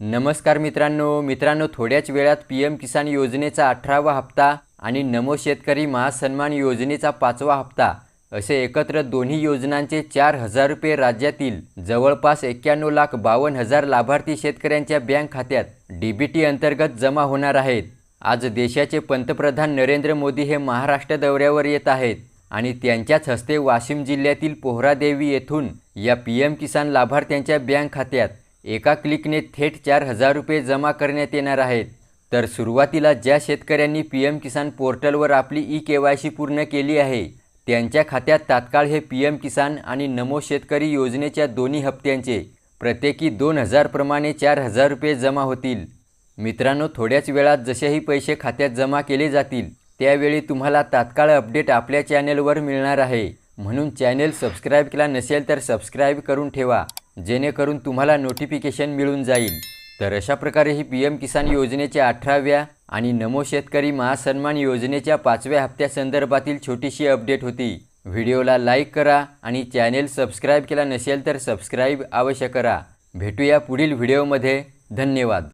नमस्कार मित्रांनो. मित्रांनो थोड्याच वेळात पी एम किसान योजनेचा अठरावा हप्ता आणि नमो शेतकरी महासन्मान योजनेचा पाचवा हप्ता असे एकत्र दोन्ही योजनांचे चार हजार रुपये राज्यातील जवळपास एक्क्याण्णव लाख बावन्न हजार लाभार्थी शेतकऱ्यांच्या बँक खात्यात डीबीटी अंतर्गत जमा होणार आहेत. आज देशाचे पंतप्रधान नरेंद्र मोदी हे महाराष्ट्र दौऱ्यावर येत आहेत आणि त्यांच्याच हस्ते वाशिम जिल्ह्यातील पोहरादेवी येथून या पी एम किसान लाभार्थ्यांच्या बँक खात्यात एका क्लिकने थेट चार हजार रुपये जमा करण्यात येणार आहेत. तर सुरुवातीला ज्या शेतकऱ्यांनी पी एम किसान पोर्टलवर आपली ई के वाय सी पूर्ण केली आहे त्यांच्या खात्यात तात्काळ हे पी एम किसान आणि नमो शेतकरी योजनेच्या दोन्ही हप्त्यांचे प्रत्येकी दोन हजारप्रमाणे चार हजार रुपये जमा होतील. मित्रांनो थोड्याच वेळात जसेही पैसे खात्यात जमा केले जातील त्यावेळी तुम्हाला तात्काळ अपडेट आपल्या चॅनेलवर मिळणार आहे. म्हणून चॅनेल सबस्क्राईब केला नसेल तर सबस्क्राईब करून ठेवा. जेणेकरून तुम्हाला नोटिफिकेशन मिळून जाईल. तर अशा प्रकारे ही पी एम किसान योजनेच्या अठराव्या आणि नमो शेतकरी महासन्मान योजनेच्या पाचव्या हप्त्यासंदर्भातील छोटीशी अपडेट होती. व्हिडिओला लाईक करा आणि चॅनेल सबस्क्राईब केला नसेल तर सबस्क्राईब अवश्य करा. भेटूया पुढील व्हिडिओमध्ये धन्यवाद.